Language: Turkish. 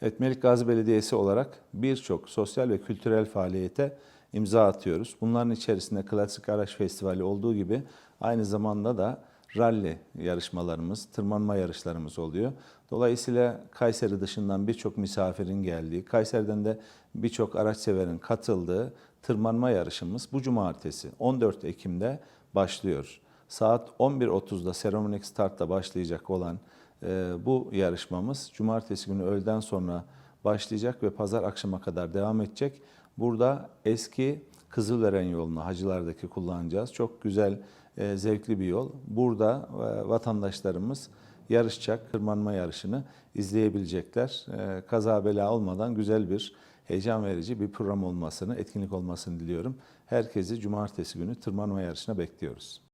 Melik Gazi Belediyesi olarak birçok sosyal ve kültürel faaliyete imza atıyoruz. Bunların içerisinde Klasik Araç Festivali olduğu gibi aynı zamanda da ralli yarışmalarımız, tırmanma yarışlarımız oluyor. Dolayısıyla Kayseri dışından birçok misafirin geldiği, Kayseri'den de birçok araç severin katıldığı tırmanma yarışımız bu cumartesi 14 Ekim'de başlıyor. Saat 11.30'da seremonik startla başlayacak olan bu yarışmamız cumartesi günü öğleden sonra başlayacak ve pazar akşama kadar devam edecek. Burada eski Kızılören yolunu hacılardaki kullanacağız. Çok güzel, e, zevkli bir yol. Burada e, vatandaşlarımız yarışacak, tırmanma yarışını izleyebilecekler. E, kaza bela olmadan güzel bir, heyecan verici bir program olmasını, etkinlik olmasını diliyorum. Herkesi cumartesi günü tırmanma yarışına bekliyoruz.